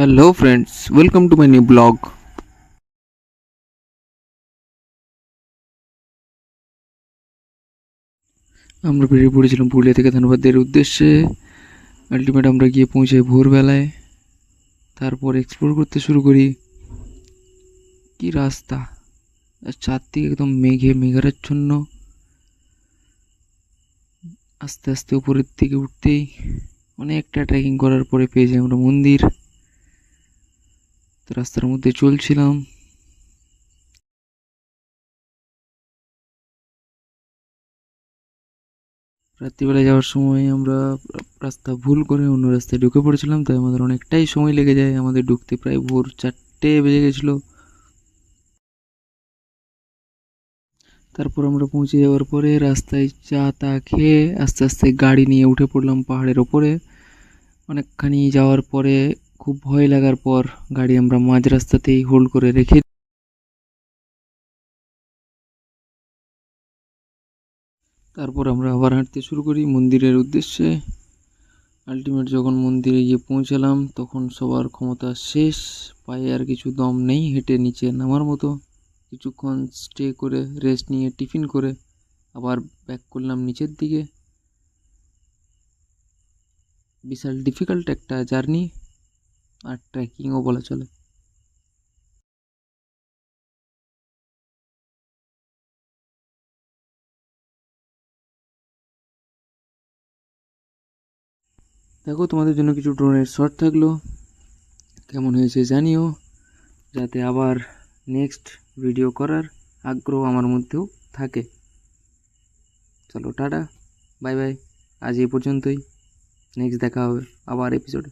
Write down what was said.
Hello friends, welcome to my new blog. আমরা বেরিয়ে পড়েছিলাম পুরুলিয়া থেকে ধানবাদের উদ্দেশ্যে। আলটিমেট আমরা গিয়ে পৌঁছাই ভোরবেলায়। তারপর এক্সপ্লোর করতে শুরু করি। কি রাস্তা? চারদিকে একদম মেঘে মেঘাচ্ছন্ন। আস্তে আস্তে উপরের দিকে উঠতেই অনেকটা ট্রেকিং করার পরে পেয়ে যাই আমরা মন্দির। তো রাস্তার মধ্যে চলছিলাম। রাত্রিবেলা যাওয়ার সময় আমরা রাস্তা ভুল করে অন্য রাস্তায় ঢুকে পড়েছিলাম, তাই আমাদের অনেকটাই সময় লেগে যায়। আমাদের ঢুকতে প্রায় ভোর চারটে বেজে গেছিল। তারপর আমরা পৌঁছে যাওয়ার পরে রাস্তায় চা তা খেয়ে আস্তে আস্তে গাড়ি নিয়ে উঠে পড়লাম পাহাড়ের ওপরে। অনেকখানি যাওয়ার পরে খুব ভয় লাগার পর গাড়ি আমরা মাঝ রাস্তাতেই হোল্ড করে রেখে তারপর আমরা আবার হাঁটতে শুরু করি মন্দিরের উদ্দেশ্যে। আলটিমেট যখন মন্দিরে গিয়ে পৌঁছালাম, তখন সবার ক্ষমতা শেষ, পায়ে আর কিছু দম নেই, হেঁটে নিচে নামার মতো। কিছুক্ষণ স্টে করে রেস্ট নিয়ে টিফিন করে আবার ব্যাক করলাম নিচের দিকে। বিশাল ডিফিকাল্ট একটা জার্নি আর ট্রেকিংও বলা চলে। দেখো, তোমাদের জন্য কিছু ড্রোনের শট থাকল। কেমন হয়েছে জানিও, যাতে আবার নেক্সট ভিডিও করার আগ্রহ আমার মধ্যেও থাকে। চলো, টাটা বাই বাই আজ এই পর্যন্তই। নেক্সট দেখা হবে আবার এপিসোডে